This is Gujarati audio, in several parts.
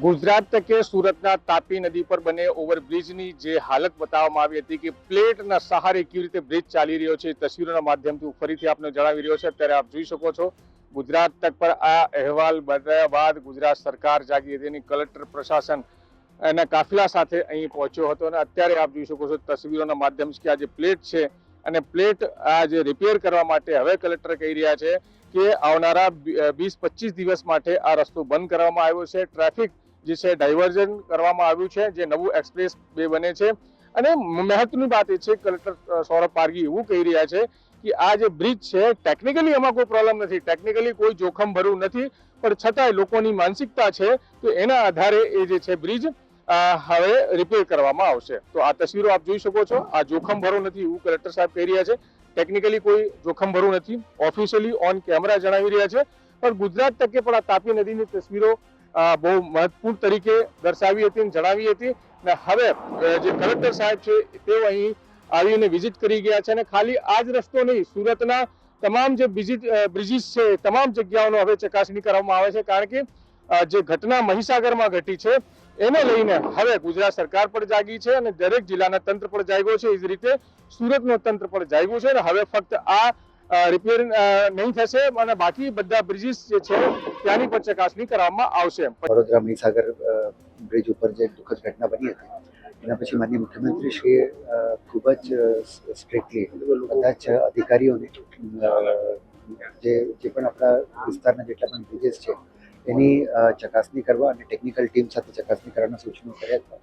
ગુજરાત તકે સુરતના તાપી નદી પર બને ઓવરબ્રિજની જે હાલત બતાવવામાં આવી હતી કે પ્લેટના સહારે કેવી રીતે બ્રિજ ચાલી રહ્યો છે તસવીરોના માધ્યમથી ફરીથી આપને જણાવી રહ્યો છે. અત્યારે આપ જોઈ શકો છો, ગુજરાત તક પર આ અહેવાલ બતાવ્યા બાદ ગુજરાત સરકાર જાગી હતી એની કલેક્ટર પ્રશાસન એના કાફલા સાથે અહીં પહોંચ્યો હતો અને અત્યારે આપ જોઈ શકો છો તસવીરોના માધ્યમથી કે આ જે પ્લેટ છે અને પ્લેટ આ જે રિપેર કરવા માટે હવે કલેક્ટર કહી રહ્યા છે કે આવનારા વીસ પચીસ દિવસ માટે આ રસ્તો બંધ કરવામાં આવ્યો છે. ટ્રાફિક જે છે ડાયવર્ઝન કરવામાં આવ્યું છે, જે નવું એક્સપ્રેસ વે બને છે. અને મહત્વની વાત એ છે કલેક્ટર સૌરભ પારગી એવું કહી રહ્યા છે કે આ જે બ્રિજ છે ટેકનિકલી એમાં કોઈ પ્રોબ્લેમ નથી. ટેકનિકલી કોઈ જોખમ ભરવું નથી. પણ છતાંય લોકોની માનસિકતા છે, તો એના આધારે એ જે છે બ્રિજ હવે રિપેર કરવામાં આવશે. તો આ તસવીરો આપ જોઈ શકો છો. આ જોખમ ભરો નથી એવું કલેક્ટર સાહેબ કહી રહ્યા છે. ટેકનિકલી કોઈ જોખમ ભરું નથી. ઓફિશિયલી ઓન કેમેરા જણાવી રહ્યા છે. પણ ગુજરાત તકે પણ આ તાપી નદીની તસવીરો બહુ મહત્વપૂર્ણ તરીકે દર્શાવી હતી અને જણાવી હતી. અને હવે જે કલેક્ટર સાહેબ છે, તેઓ અહીં આવીને વિઝિટ કરી ગયા છે અને ખાલી આ જ રસ્તો નહીં, સુરતના તમામ જે બ્રિજીસ છે, તમામ જગ્યાઓનો હવે ચકાસણી કરવામાં આવે છે. કારણ કે જે ઘટના મહીસાગરમાં ઘટી છે, એને લઈને હવે ગુજરાત સરકાર પણ જાગી છે અને દરેક જિલ્લાના તંત્ર પણ જાગ્યો છે. એ જ રીતે સુરતનો તંત્ર પણ જાગ્યું છે અને હવે ફક્ત આ રિપેર નહીં થશે અને બાકી બધા બ્રિજીસ જે છે, ત્યાંની પણ ચકાસણી કરવામાં આવશે. વડોદરા મહીસાગર બ્રિજ ઉપર જે દુઃખદ ઘટના બની હતી, એના પછી માનનીય મુખ્યમંત્રીશ્રીએ ખૂબ જ સ્ટ્રિક્ટલી બધા જ અધિકારીઓને જે જે પણ આપણા વિસ્તારના જેટલા પણ બ્રિજેસ છે, એની ચકાસણી કરવા અને ટેકનિકલ ટીમ સાથે ચકાસણી કરવાના સૂચનો કર્યા હતા.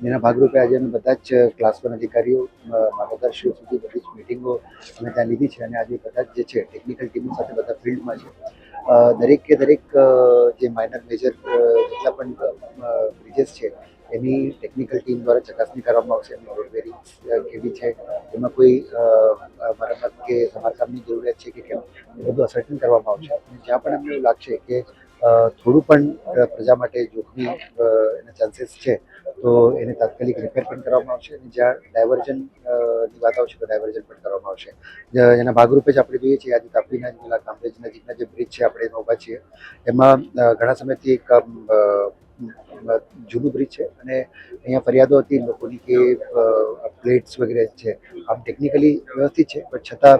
એના ભાગરૂપે આજે અમે બધા જ ક્લાસ વન અધિકારીઓ મામલતદારશ્રીઓ સુધી બધી જ મિટિંગો અમે ત્યાં લીધી છે અને આજે બધા જ જે છે ટેકનિકલ ટીમો સાથે બધા ફિલ્ડમાં છે. દરેકે દરેક જે માઇનર મેજર જેટલા પણ બ્રિજેસ છે એની ટેકનિકલ ટીમ દ્વારા ચકાસણી કરવામાં આવશે. એમની રોડ બેરિંગ્સ કેવી છે એમાં કોઈ અ, કે સમારકામની જરૂરિયાત છે કે કેમ એ બધું અસર્ટન કરવામાં આવશે. જ્યાં પણ અમને એવું લાગશે કે થોડું પણ પ્રજા માટે જોખમી એના ચાન્સીસ છે, તો એને તાત્કાલિક રિપેર પણ કરવામાં આવશે અને જ્યાં ડાયવર્ઝનની વાત આવશે તો ડાયવર્ઝન પણ કરવામાં આવશે. એના ભાગરૂપે જ આપણે જોઈએ છીએ આજે તાપીના જિલ્લા કામરેજ નજીકના જે બ્રિજ છે, આપણે એમાં ઊભા છીએ. એમાં ઘણા સમયથી એક જૂનું બ્રિજ છે અને અહીંયા ફરિયાદો હતી લોકોની કે પ્લેટ્સ વગેરે છે. આમ ટેકનિકલી વ્યવસ્થિત છે પણ છતાં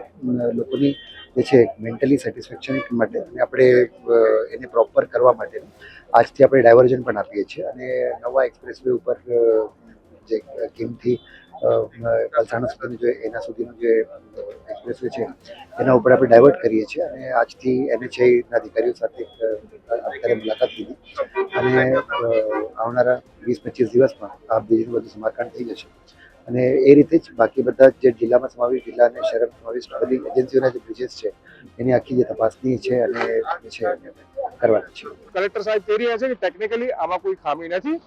લોકોની જે છે મેન્ટલી સેટિસ્ફેક્શન માટે અને આપણે એને પ્રોપર કરવા માટે આજથી આપણે ડાયવર્ઝન પણ આપીએ છીએ અને નવા એક્સપ્રેસ વે ઉપર જે કિમથી પલસાણા સુધીનું જે એના સુધીનું જે એક્સપ્રેસ છે, એના ઉપર આપણે ડાયવર્ટ કરીએ છીએ અને આજથી એનએચઆઈના અધિકારીઓ સાથે અત્યારે મુલાકાત લીધી. અને આવનારા વીસ પચીસ દિવસમાં આ બ્રિજનું બધું સમારકામ થઈ જશે. અને એ રીતે જ બાકી બધા જે જિલ્લામાં સમાવેશ જિલ્લા અને શહેરમાં સમાવેશ બધી એજન્સીઓના જે બ્રિજેસ છે, એની આખી જે તપાસની છે અને છે, કરવાના છે. કલેક્ટર સાહેબ કહી રહ્યા છે કે ટેકનિકલી આમાં કોઈ ખામી નથી,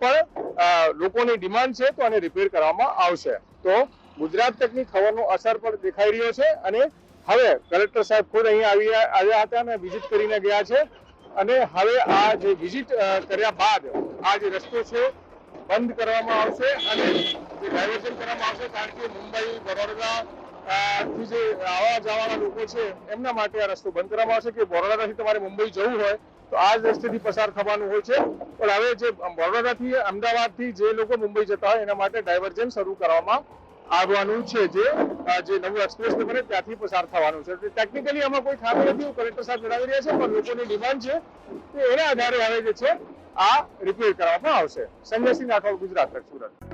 પણ લોકોની ડિમાન્ડ છે તો આને રિપેર કરવામાં આવશે. તો ગુજરાત તકની ખબરનો અસર પણ દેખાઈ રહ્યો છે અને હવે કલેક્ટર સાહેબ ખુદ અહીંયા આવ્યા આવ્યા હતા અને વિઝિટ કરીને ગયા છે. અને હવે આ જે વિઝિટ કર્યા બાદ આ જે રસ્તો છે બંધ કરવામાં આવશે અને જે ડાયવર્ઝન કરવામાં આવશે, કારણ કે મુંબઈ, બરોડા થી જે આવવા જવાના લોકો છે, એમના માટે આ રસ્તો બંધ કરવામાં આવશે કે બરોડાથી તમારે મુંબઈ જવું હોય તો આ જ રસ્તેથી પસાર થવાનું હોય છે. પણ હવે જે બરોડાથી, અમદાવાદથી જે લોકો મુંબઈ જતા હોય એના માટે ડાયવર્ઝન શરૂ કરવામાં આવવાનું છે જે જે નવું એક્સપ્રેસ વે ત્યાંથી પસાર થવાનું છે. ટેકનિકલી આમાં કોઈ ખામી નથી, એવું કલેક્ટર સાહેબ જણાવી રહ્યા છે, પણ લોકોની ડિમાન્ડ છે, તો એના આધારે હવે જે છે, આ રિપેર કરવામાં આવશે. સંજયસિંહ રાઠોડ, ગુજરાત સુરત.